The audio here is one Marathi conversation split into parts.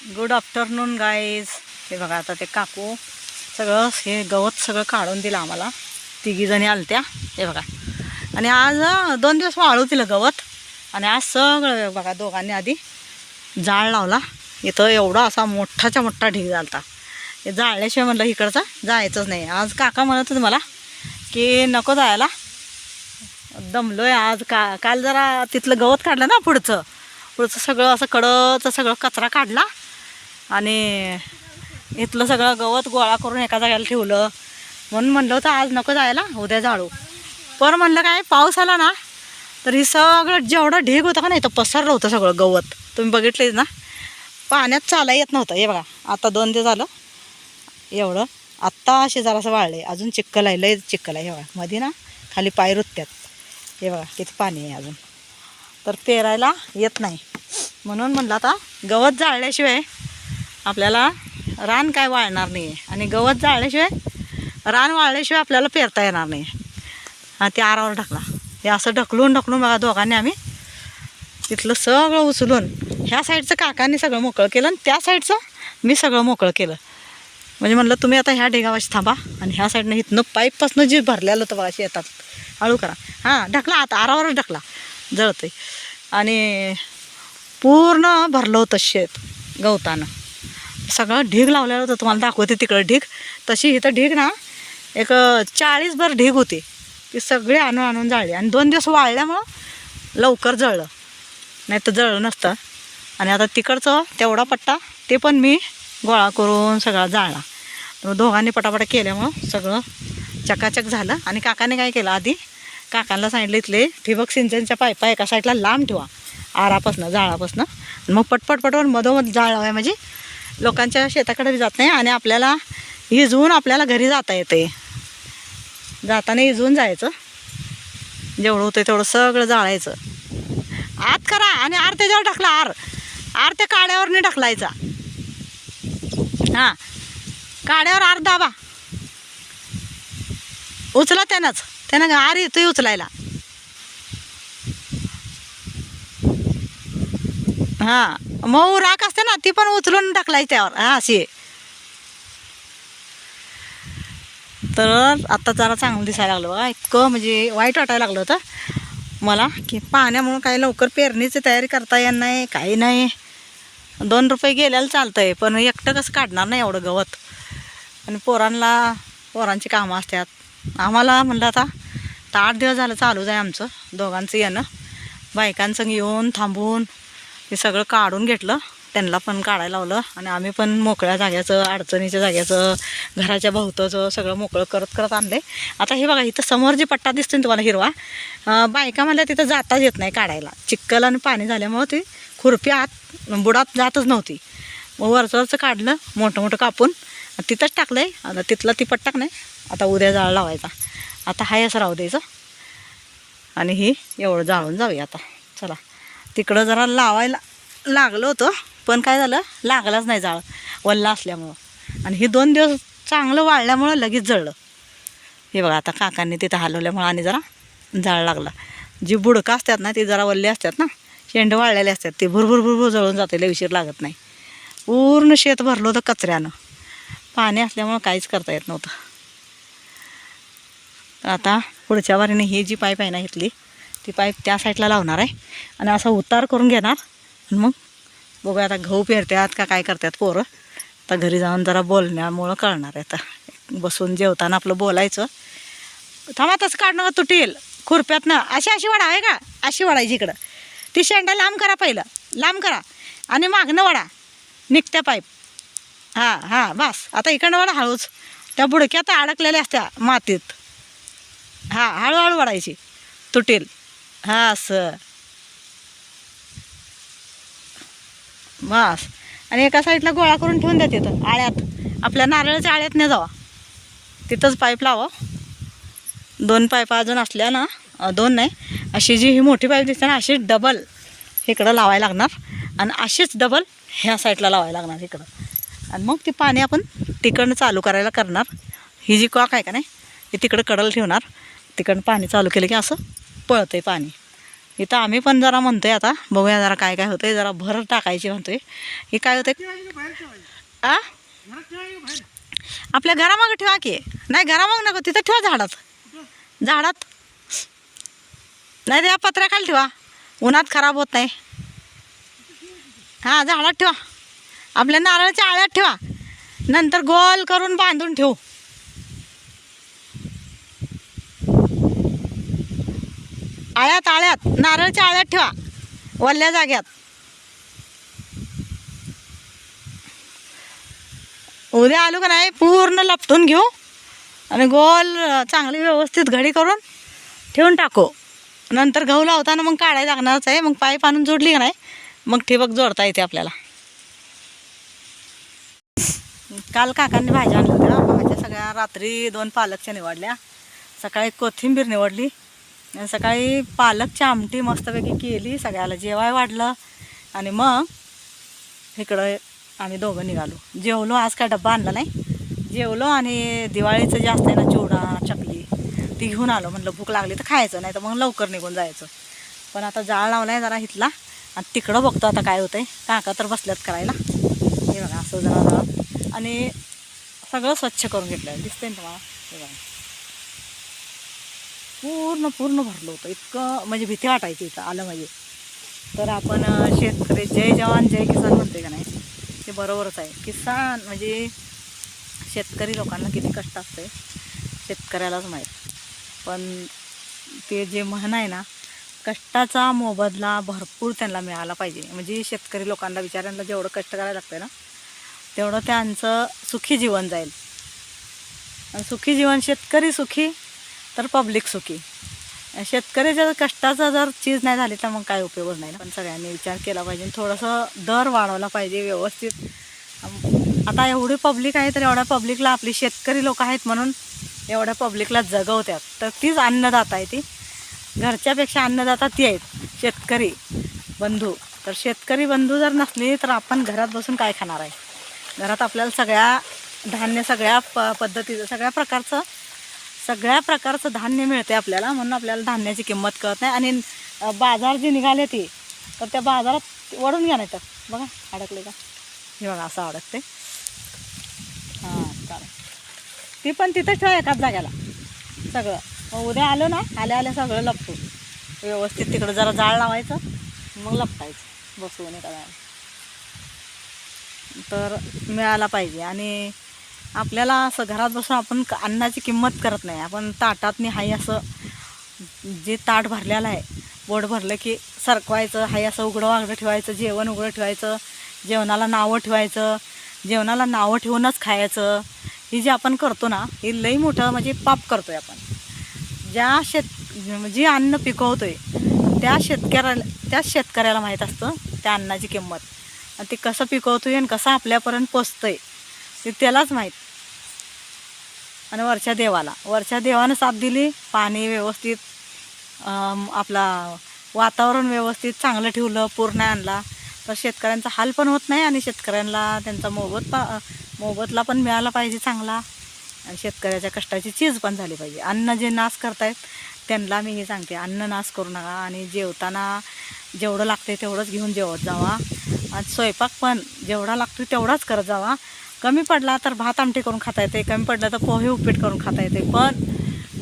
गुड आफ्टरनून गाईज हे बघा आता ते काकू सगळं हे गवत सगळं काढून दिलं आम्हाला. तिघीजणी आलत्या. हे बघा. आणि आज दोन दिवस वाळू दिलं गवत. आणि आज सगळं बघा दोघांनी आधी जाळ लावला. इथं एवढा असा मोठाच्या मोठा ढीग झालता. हे जाळल्याशिवाय म्हणलं इकडचा जायचंच नाही. आज काका म्हणत होते मला की नको जायला. दमलोय आज. का काल जरा तिथलं गवत काढलं ना पुढचं. पुढचं सगळं असं कडचं सगळं कचरा काढला. आणि इथलं सगळं गवत गोळा करून एका जाग्याला ठेवलं. म्हणून म्हणलं होतं आज नको जायला उद्या झाडू पर म्हणलं काय पाऊस आला ना तर हे सगळं जेवढं ढीग होतं का नाही तर पसरलं होतं सगळं गवत. तुम्ही बघितलेच ना? पाण्यात चाला येत नव्हतं हे बघा. आता दोन दिवस झालं एवढं. आत्ता असे जरासं वाळले अजून चिक्कल आहे लय चिक्कल आहे हे बघा. मध्ये ना खाली पाय रुतत्यात. हे बघा किती पाणी आहे अजून. तर पेरायला येत नाही. म्हणून म्हणलं आता गवत जाळल्याशिवाय आपल्याला रान काय वाळणार नाही आहे आणि गवत जाळल्याशिवाय रान वाळल्याशिवाय आपल्याला पेरता येणार नाही. हा ते आरावर ढकला. हे असं ढकलून ढकलून बघा दोघांनी आम्ही तिथलं सगळं उचलून ह्या साईडचं काकांनी सगळं मोकळं केलं आणि त्या साईडचं मी सगळं मोकळं केलं. म्हणजे म्हणलं तुम्ही आता ह्या ढेगावाशी थांबा आणि ह्या साईडनं इथनं पाईपपासनं जे भरलेलं होतं बघा शेतात हळू करा. हां ढकला आता आरावरच ढकला जळतं आणि पूर्ण भरलं होतं शेत गवतानं. सगळं ढीग लावलेलं होतं तुम्हाला दाखवते तिकडं ढीग. तशी इथं ढीग ना एक चाळीस भर ढीग होती. ती सगळी आणून आणून जाळली. आणि दोन दिवस वाळल्यामुळं लवकर जळलं. नाही तर जळलं नसतं. आणि आता तिकडचं तेवढा पट्टा ते पण मी गोळा करून सगळा जाळला. दोघांनी पटापटा केल्यामुळं सगळं चकाचक झालं. आणि काकाने काय केलं आधी? काकांना सांगितलं इथले ठिबक सिंचनच्या पायपा एका साईडला लांब ठेवा. आरापासनं जाळापासनं. मग पटपट पटपट मधोमध जाळ लावाय म्हणजे लोकांच्या शेताकडे जात नाही आणि आपल्याला हिजवून आपल्याला घरी जाता येते. जाताना हिजवून जायचं. जेवढं होतं तेवढं सगळं जाळायचं. आत करा आणि आर त्याच्यावर टाकला आर. आर त्या काड्यावर नाही ढकलायचा. हां. काड्यावर आर दाबा. उचला त्यानंच. त्यानं आर येतोय उचलायला. हां. मऊ राख असते ना ती पण उचलून टाकलाय त्यावर हा अशी. आहे. तर आत्ता जरा चांगलं दिसायला लागलं बघा इतकं म्हणजे वाईट वाटायला लागलं होतं. मला की पाण्यामुळं काही लवकर पेरणीची तयारी करता येणार नाही काही नाही. दोन रुपये गेल्याला चालतं आहे पण एकटं कसं काढणार नाही एवढं गवत. आणि पोरांना पोरांची कामं असतात. आम्हाला म्हणलं आता तर आठ दिवस झालं चालूच आहे आमचं दोघांचं येणं. बायकांचं येऊन थांबून हे सगळं काढून घेतलं. त्यांना पण काढायला लावलं आणि आम्ही पण मोकळ्या जाग्याचं अडचणीच्या जाग्याचं घराच्या भोवताचं सगळं मोकळं करत करत आणलं. आता हे बघा इथं समोर जे पट्टा दिसतो ना तुम्हाला हिरवा बायका म्हणल्या तिथं जाताच येत नाही काढायला. चिक्कल आणि पाणी झाल्यामुळं ती खुरपी आत बुडात जातच नव्हती. मग वरचं वरचं काढलं मोठं मोठं कापून तिथंच टाकलं आहे आता तिथला ती पट्टाक नाही आता उद्या जाळ लावायचा. आता हाय असं राहू द्यायचं. आणि ही एवढं जाळून जाऊया आता. चला. तिकडं जरा लावायला लागलं होतं पण काय झालं लागलाच नाही जाळ वल्ला असल्यामुळं. आणि हे दोन दिवस चांगलं वाळल्यामुळं लगेच जळलं. हे बघा आता काकांनी तिथं हलवल्यामुळं आणि जरा जाळ लागला. जी बुडकं असतात ना ती जरा वल्ली असतात ना शेंड वाळलेले असतात ते भुरभुर भुरभुर जळून जाते लय उशीर लागत नाही. पूर्ण शेत भरलं होतं कचऱ्यानं. पाणी असल्यामुळं काहीच करता येत नव्हतं. आता पुढच्या वारीने ही जी पाईप आहे ना इथली ती पाईप त्या साईडला लावणार आहे. आणि असा उतार करून घेणार. आणि मग बघूया आता गहू पेरतात का काय करतात पोरं. आता घरी जाऊन जरा बोलण्यामुळं कळणार आहे आता. बसून जेवताना आपलं बोलायचं. थांबा तसं काढणं तुटेल. तुटेल खुरप्यातनं अशी अशी वडा आहे का? अशी वडायची इकडं. ती शेंडा लांब करा पहिलं. लांब करा. आणि मागणं वडा. निघत्या पाईप. हां हां बस. आता इकडनं वडा हळूच. त्या बुडक्यात अडकलेल्या असत्या मातीत. हां हळूहळू वडायची. तुटेल. हां असं बस. आणि एका साईडला गोळा करून ठेवून द्या तिथं आळ्यात. आपल्या नारळाच्या आळ्यात नाही जावा. तिथंच पाईप लावा. दोन पाईप अजून असल्या ना दोन नाही. अशी जी ही मोठी पाईप दिसते ना अशी डबल इकडं लावायला लागणार. आणि अशीच डबल ह्या साईडला लावायला लागणार इकडं. आणि मग ती पाणी आपण तिकडनं चालू करायला करणार. ही जी कॉक आहे का नाही ती तिकडं कडल ठेवणार. तिकडनं पाणी चालू केलं की असं पळतं आहे पाणी. इथं आम्ही पण जरा म्हणतोय आता बघूया जरा काय काय होतंय जरा भर टाकायची म्हणतोय. हे काय होतंय? आ? आपल्या घरामागं ठेवा की. नाही घरामागं नको तिथं ठेवा झाडात. झाडात. नाही त्या पत्र्याखाली ठेवा. उन्हात खराब होत नाही. हां झाडात ठेवा. आपल्या नारळाच्या आळ्यात ठेवा. नंतर गोल करून बांधून ठेवू. आळ्यात आळ्यात. नारळच्या आळ्यात ठेवा. वल्ल्या जाग्यात. उद्या आलो का नाही पूर्ण लपटून घेऊ आणि गोल चांगली व्यवस्थित घडी करून ठेवून टाकू. नंतर गहू लावताना मग काढायला लागणारच आहे. मग पाईप आणून जोडली का नाही मग ठिबक जोडता येते आपल्याला. काल काकांनी भाज्या आणल्या होत्या. भाज्या सगळ्या रात्री दोन पालकच्या निवडल्या. सकाळी कोथिंबीर निवडली. सकाळी पालकची आमटी मस्तपैकी केली सगळ्याला जेवाय वाढलं आणि मग इकडं आम्ही दोघं निघालो. जेवलो आज काय डब्बा आणला नाही. जेवलो आणि दिवाळीचं जे असतं ना चिवडा चकली ती घेऊन आलो. म्हणलं भूक लागली तर खायचं नाही तर मग लवकर निघून जायचं. पण आता जाळ लावला आहे जरा इथला. आणि तिकडं बघतो आता काय होतं आहे काका तर बसल्यात करायला. हे बघा असं जरा जरा. आणि सगळं स्वच्छ करून घेतलं दिसतंय ना तुम्हाला? हे बघा. पूर्ण पूर्ण भरलं होतं. इतकं म्हणजे भीती वाटायची इथं आलं म्हणजे. तर आपण शेतकरी जय जवान जय किसान म्हणते का नाही? ते बरोबरच आहे. किसान म्हणजे शेतकरी लोकांना किती कष्ट असते शेतकऱ्यालाच माहीत. पण ते जे म्हण आहे ना कष्टाचा मोबदला भरपूर त्यांना मिळाला पाहिजे. म्हणजे शेतकरी लोकांना बिचाऱ्यांना जेवढं कष्ट करायला लागतं ना तेवढं त्यांचं सुखी जीवन जाईल. आणि सुखी जीवन शेतकरी सुखी तर पब्लिक सुखी. शेतकऱ्याच्या कष्टाचा जर चीज नाही झाली तर मग काय उपयोग नाही ना? पण सगळ्यांनी विचार केला पाहिजे. थोडंसं दर वाढवला पाहिजे व्यवस्थित. आता एवढी पब्लिक आहे तर एवढ्या पब्लिकला आपली शेतकरी लोक आहेत म्हणून एवढ्या पब्लिकला जगवतात तर तीच अन्नदाता आहे ती. घरच्यापेक्षा अन्नदाता ती आहेत. शेतकरी बंधू. तर शेतकरी बंधू जर नसली तर आपण घरात बसून काय खाणार आहे? घरात आपल्याला सगळ्या धान्य सगळ्या प पद्धतीचं सगळ्या प्रकारचं सगळ्या प्रकारचं धान्य मिळते आपल्याला म्हणून आपल्याला धान्याची किंमत कळत नाही. आणि बाजार जी निघाले ती तर त्या बाजारात वळून घ्या नाही तर बघा अडकले का? हे बघा असं अडकते. हां चालेल. ती पण तिथंच ठेवा एकाच जाग्याला सगळं. मग उद्या आलो ना आल्या आल्या सगळं लपतो. व्यवस्थित तिकडं जरा जाळ लावायचं मग लपटायचं. बसवून एका तर मिळाला पाहिजे. आणि आपल्याला असं घरात बसून आपण अन्नाची किंमत करत नाही. आपण ताटातनी हाय असं जे ताट भरलेलं आहे बोट भरलं की सरकवायचं हाय असं उघडं वागडं ठेवायचं जेवण उघडं ठेवायचं जेवणाला नावं ठेवायचं जेवणाला नावं ठेवूनच खायचं. ही जे आपण करतो ना हे लई मोठं म्हणजे पाप करतो आहे आपण. ज्या शेत जे अन्न पिकवतो आहे त्या शेतकऱ्याला त्याच शेतकऱ्याला माहीत असतं त्या अन्नाची किंमत. आणि ते कसं पिकवतो आहे आणि कसं आपल्यापर्यंत पोचतं आहे ते त्यालाच माहीत. आणि वरच्या देवाला. वरच्या देवानं साथ दिली. पाणी व्यवस्थित आपला वातावरण व्यवस्थित चांगलं ठेवलं पूर्ण आणला. तर शेतकऱ्यांचा हाल पण होत नाही आणि शेतकऱ्यांना त्यांचा मोबत पा मोबतला पण मिळाला पाहिजे चांगला. आणि शेतकऱ्याच्या कष्टाची चीज पण झाली पाहिजे. अन्न जे नाश करतायत त्यांना मी हे सांगते. अन्न नाश करू नका आणि जेवताना जेवढं लागते तेवढंच घेऊन जेवत जावा. आणि स्वयंपाक पण जेवढा लागतो तेवढाच करत जावा. कमी पडला तर भात आमटी करून खाता येते कमी पडलं तर पोहे उपीट करून खाता येते. पण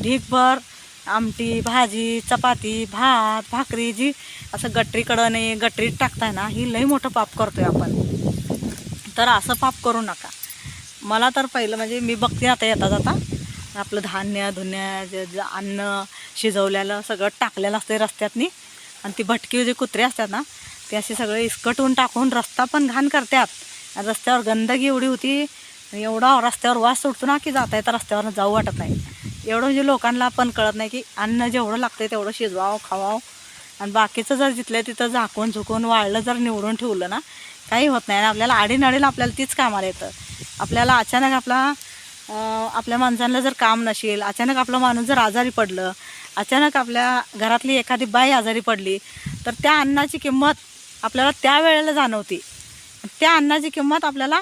ढीकभर आमटी भाजी चपाती भात भाकरी जी असं गटरीकडं नाही गटरीत टाकताय ना ही लई मोठं पाप करतोय आपण. तर असं पाप करू नका. मला तर पहिलं म्हणजे मी बघते आता येता जाता आपलं धान्य धुन्य जे अन्न शिजवलेलं सगळं टाकलेलं असते रस्त्यातनी. आणि ती भटकी जे कुत्रे असतात ना ते असे सगळे इस्कटून टाकून रस्ता पण घाण करतात. आणि रस्त्यावर गंदगी एवढी होती एवढा रस्त्यावर वास सुटतो ना की जाता येता रस्त्यावरनं जाऊ वाटत नाही. एवढं म्हणजे लोकांना पण कळत नाही की अन्न जेवढं लागतं तेवढं शिजवावं खावावं. आणि बाकीचं जर जिथलं तिथं झाकून झुकून वाळलं जर निवडून ठेवलं ना काही होत नाही. आणि आपल्याला आडीनडीला आपल्याला तीच कामाला येतं. आपल्याला अचानक आपला आपल्या माणसांना जर काम नसेल अचानक आपला माणूस जर आजारी पडलं अचानक आपल्या घरातली एखादी बाई आजारी पडली तर त्या अन्नाची किंमत आपल्याला त्या वेळेला जाणवते. त्या अन्नाची किंमत आपल्याला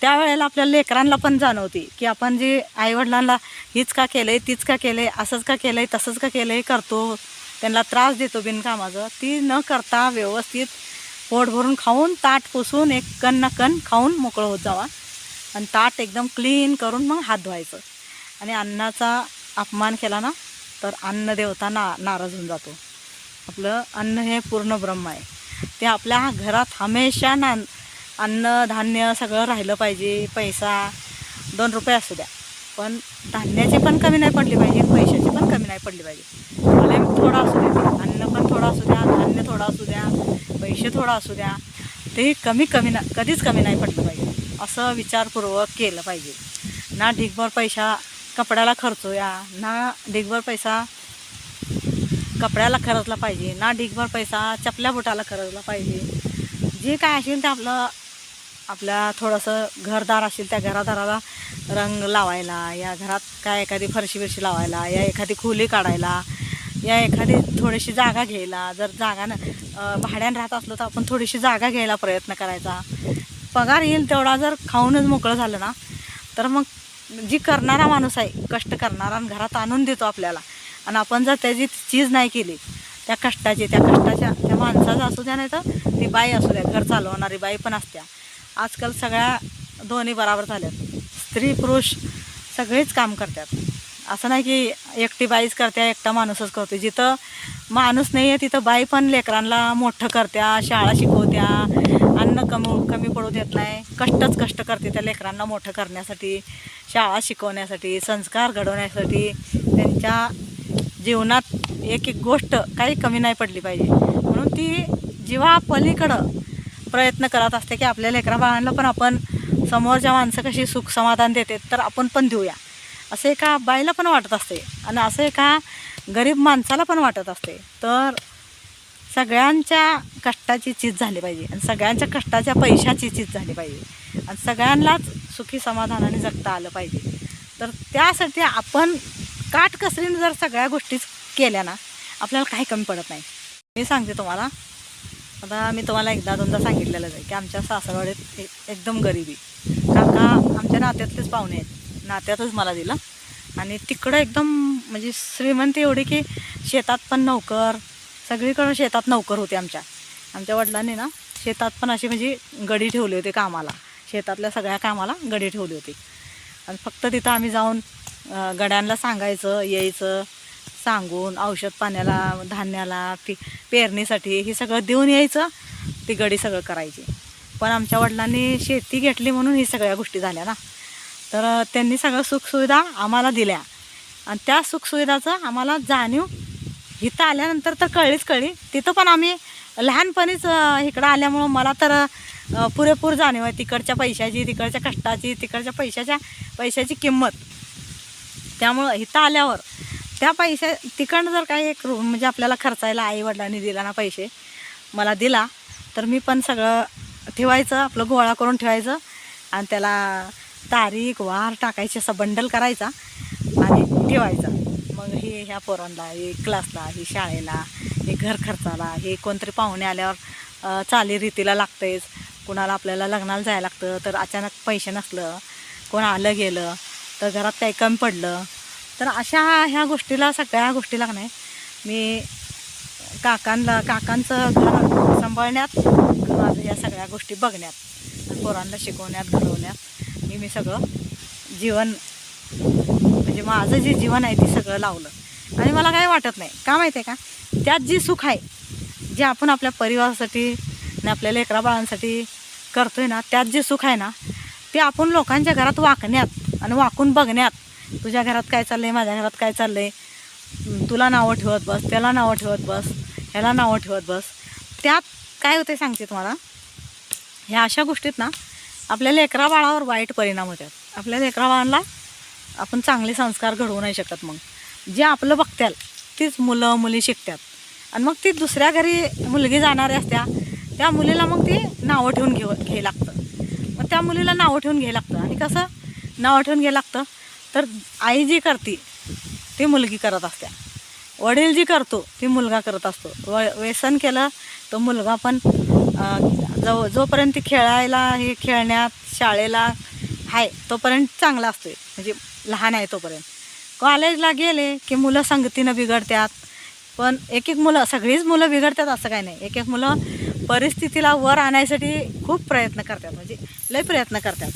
त्यावेळेला आपल्या लेकरांना पण जाणवते की आपण जे आईवडिलांना हीच का केलं आहे तीच का केलं आहे असंच का केलं आहे तसंच का केलं आहे करतो त्यांना त्रास देतो बिनकामाचं ती न करता व्यवस्थित पोट भरून खाऊन ताट पुसून एक कण ना कण खाऊन मोकळं होत जावा. आणि ताट एकदम क्लीन करून मग हात धुवायचं. आणि अन्नाचा अपमान केला ना तर अन्न देवता ना नाराज होऊन जातो. आपलं अन्न हे पूर्ण ब्रह्म आहे. ते आपल्या घरात हमेशा ना अन्न धान्य सगळं राहिलं पाहिजे. पैसा दोन रुपये असू द्या. पण धान्याची पण कमी नाही पडली पाहिजे पैशाची पण कमी नाही पडली पाहिजे. भले थोडं असू द्या. अन्न पण थोडं असू द्या धान्य थोडं असू द्या पैसे थोडं असू द्या. ते कमी कमी ना कधीच कमी नाही पडलं पाहिजे. असं विचारपूर्वक केलं पाहिजे. ना ढिगभर पैसा कपड्याला खर्चूया ना ढिगभर पैसा कपड्याला खर्चला पाहिजे ना ढिगभर पैसा चपल्या बुटाला खर्चला पाहिजे. जे काय असेल ते आपलं आपल्या थोडंसं घरदार असेल त्या घरादाराला रंग लावायला या घरात काय एखादी फरशी बिरशी लावायला या एखादी खोली काढायला या एखादी थोडीशी जागा घ्यायला. जर जागा न भाड्यानं राहत असलो तर आपण थोडीशी जागा घ्यायला प्रयत्न करायचा. पगार येईल तेवढा जर खाऊनच मोकळं झालं ना तर मग जी करणारा माणूस आहे कष्ट करणारा आणि घरात आणून देतो आपल्याला. आणि आपण जर त्याची चीज नाही केली त्या कष्टाची त्या कष्टाच्या त्या माणसाचं असू द्या नाही तर ती बाई असू द्या घर चालवणारी बाई पण असत्या. आजकाल सगळ्या दोन्ही बराबर झाल्यात. स्त्री पुरुष सगळेच काम करतात. असं नाही की एकटी बाईच करत्या एकटा माणूसच करतो. जिथं माणूस नाही आहे तिथं बाई पण लेकरांना मोठं करत्या शाळा शिकवत्या अन्न कमी कमी पडू देत नाही. कष्टच कष्ट करते त्या लेकरांना मोठं करण्यासाठी शाळा शिकवण्यासाठी संस्कार घडवण्यासाठी. त्यांच्या जीवनात एक एक गोष्ट काही कमी नाही पडली पाहिजे. म्हणून ती जीवा पलीकडं प्रयत्न करत असते की आपल्या लेकरा बाळांना पण आपण समोरच्या माणसं कशी सुख समाधान देते तर आपण पण देऊया. असं एका बाईला पण वाटत असते आणि असं एका गरीब माणसाला पण वाटत असते. तर सगळ्यांच्या कष्टाची चीज झाली पाहिजे आणि सगळ्यांच्या कष्टाच्या पैशाची चीज झाली पाहिजे आणि सगळ्यांनाच सुखी समाधानाने जगता आलं पाहिजे. तर त्यासाठी आपण काटकसरीने जर सगळ्या गोष्टीच केल्या ना आपल्याला काही कमी पडत नाही. मी सांगते तुम्हाला आता मी तुम्हाला एकदा दोनदा सांगितलेलंच आहे की आमच्या सासरवाडीत एकदम गरिबी. काका आमच्या नात्यातलेच पाहुणे आहेत. नात्यातच मला दिलं. आणि तिकडं एकदम म्हणजे श्रीमंत एवढी की शेतात पण नोकर सगळीकडं शेतात नोकर होते आमच्या. आमच्या वडिलांनी ना शेतात पण अशी म्हणजे गडी ठेवली होती कामाला. शेतातल्या सगळ्या कामाला गडी ठेवली होती. आणि फक्त तिथं आम्ही जाऊन गड्यांना सांगायचं यायचं. सांगून औषध पाण्याला धान्याला पी पेरणीसाठी हे सगळं देऊन यायचं ती गडी सगळं करायची. पण आमच्या वडिलांनी शेती घेतली म्हणून ही सगळ्या गोष्टी झाल्या ना. तर त्यांनी सगळं सुखसुविधा आम्हाला दिल्या. आणि त्या सुखसुविधाचं आम्हाला जाणीव इथं आल्यानंतर तर कळलीच कळली. तिथं पण आम्ही लहानपणीच इकडं आल्यामुळं मला तर पुरेपूर जाणीव आहे. तिकडच्या पैशाची तिकडच्या कष्टाची तिकडच्या पैशाच्या पैशाची किंमत. त्यामुळं इथं आल्यावर त्या पैसे तिकडनं जर काही एक म्हणजे आपल्याला खर्चायला आई वडिलांनी दिला ना पैसे मला दिला तर मी पण सगळं ठेवायचं आपलं गोळा करून ठेवायचं आणि त्याला तारीख वार टाकायची असं बंडल करायचा आणि ठेवायचा. मग हे ह्या पोरांना हे क्लासला हे शाळेला हे घर खर्चाला हे कोणतरी पाहुणे आल्यावर चालीरीतीला चाली रीतीला लागतेच कुणाला आपल्याला लग्नाला जायला लागतं तर अचानक पैसे नसलं कोण आलं गेलं तर घरात काही कमी पडलं तर अशा ह्या गोष्टीला सगळ्या गोष्टीला लागणार नाही मी काकांना काकांचं घर सांभाळण्यात माझं या सगळ्या गोष्टी बघण्यात पोरांना शिकवण्यात घडवण्यात मी मी सगळं जीवन म्हणजे माझं जे जीवन आहे ते सगळं लावलं. आणि मला काही वाटत नाही. का माहिती आहे का? त्यात जी सुख आहे जे आपण आपल्या परिवारासाठी आणि आपल्या लेकरा बाळांसाठी करतोय ना त्यात जे सुख आहे ना ते आपण लोकांच्या घरात वाकण्यात आणि वाकून बघण्यात तुझ्या घरात काय चाललं आहे माझ्या घरात काय चाललं आहे तुला नावं ठेवत बस त्याला नावं ठेवत बस ह्याला नावं ठेवत बस. त्यात काय होते सांगते तुम्हाला? ह्या अशा गोष्टीत ना आपल्या लेकरा बाळावर वाईट परिणाम होतात. आपल्या लेकरा बाळांना आपण चांगले संस्कार घडवू नाही शकत मग. जे आपलं बघत्याल तीच मुलं मुली शिकतात आणि मग ती दुसऱ्या घरी मुलगी जाणारी असत्या त्या मुलीला मग ती नावं ठेवून घेऊ घे लागतं. मग त्या मुलीला नावं ठेवून घ्यायला लागतं. आणि कसं? नावं ठेवून घ्यायला लागतं. तर आई जी करते ती मुलगी करत असत्या. वडील जी करतो ती मुलगा करत असतो. व व्यसन केलं तर मुलगा पण अं, जो जोपर्यंत खेळायला हे खेळण्यात शाळेला आहे तोपर्यंत चांगला असतोय. म्हणजे लहान आहे तोपर्यंत. कॉलेजला गेले की मुलं संगतीनं बिघडतात पण एक एक मुलं सगळीच मुलं बिघडतात असं काही नाही. एक एक मुलं परिस्थितीला वर आणायसाठी खूप प्रयत्न करतात. म्हणजे लय प्रयत्न करतात.